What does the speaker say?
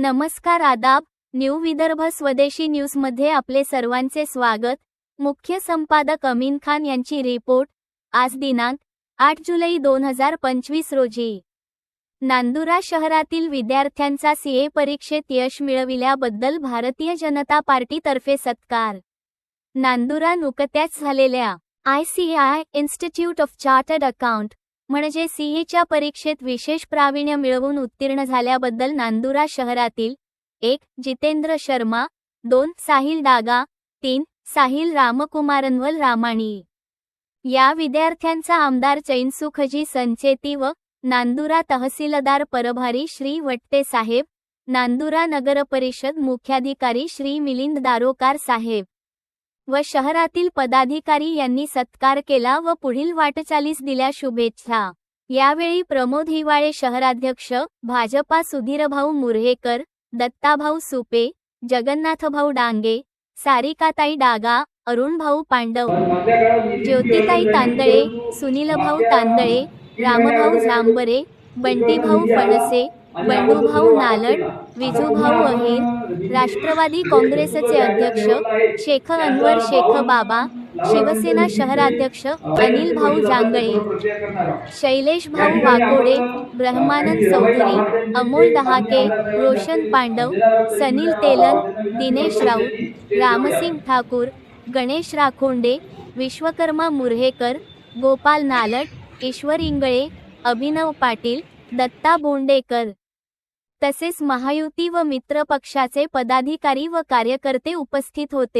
नमस्कार आदाब न्यू विदर्भ स्वदेशी न्यूजमध्ये आपले सर्वांचे स्वागत. मुख्य संपादक अमीन खान यांची रिपोर्ट आज दिनांक आठ जुलै दोन हजार पंचवीस रोजी. नांदुरा शहरातील विद्यार्थ्यांचा सीए परीक्षेत यश मिळविल्याबद्दल भारतीय जनता पार्टीतर्फे सत्कार. नांदुरा नुकत्याच झालेल्या I C I institute of chartered account म्हणजे सीईच्या परीक्षेत विशेष प्रावीण्य मिळवून उत्तीर्ण झाल्याबद्दल नांदुरा शहरातील एक जितेंद्र शर्मा दोन साहिल डागा तीन साहिल रामकुमारनवल रामाणी. या विद्यार्थ्यांचा आमदार चैनसुखजी संचेती व नांदुरा तहसीलदार परभारी श्री वट्टे साहेब नांदुरा नगर परिषद मुख्याधिकारी श्री मिलिंद दारोकार साहेब. व शहरातील पदाधिकारी यांनी सत्कार केला व पुढील वाटचालीस दिल्या शुभेच्छा. यावेळी प्रमोद हिवाळे शहराध्यक्ष भाजपा सुधीरभाऊ मुर्हेकर दत्ताभाऊ सुपे जगन्नाथभाऊ डांगे सारिकाताई डागा अरुणभाऊ पांडव ज्योतिताई तांदळे सुनीलभाऊ तांदळे रामभाऊ जांबरे बंटीभाऊ फणसे बंडूभाऊ नालट विजूभाऊ अहिर राष्ट्रवादी काँग्रेसचे अध्यक्ष शेख अनवर शेख बाबा शिवसेना शहराध्यक्ष अनिल भाऊ जांगळे शैलेश भाऊ वाकोडे ब्रह्मानंद चौधरी अमोल दहाके रोशन पांडव सनील तेलन दिनेश राऊत रामसिंग ठाकूर गणेश राखोंडे विश्वकर्मा मुर्हेकर गोपाल नालट ईश्वर इंगळे अभिनव पाटील दत्ता बोंडेकर तसेच महायुती व मित्र पक्षाचे पदाधिकारी व कार्यकर्ते उपस्थित होते.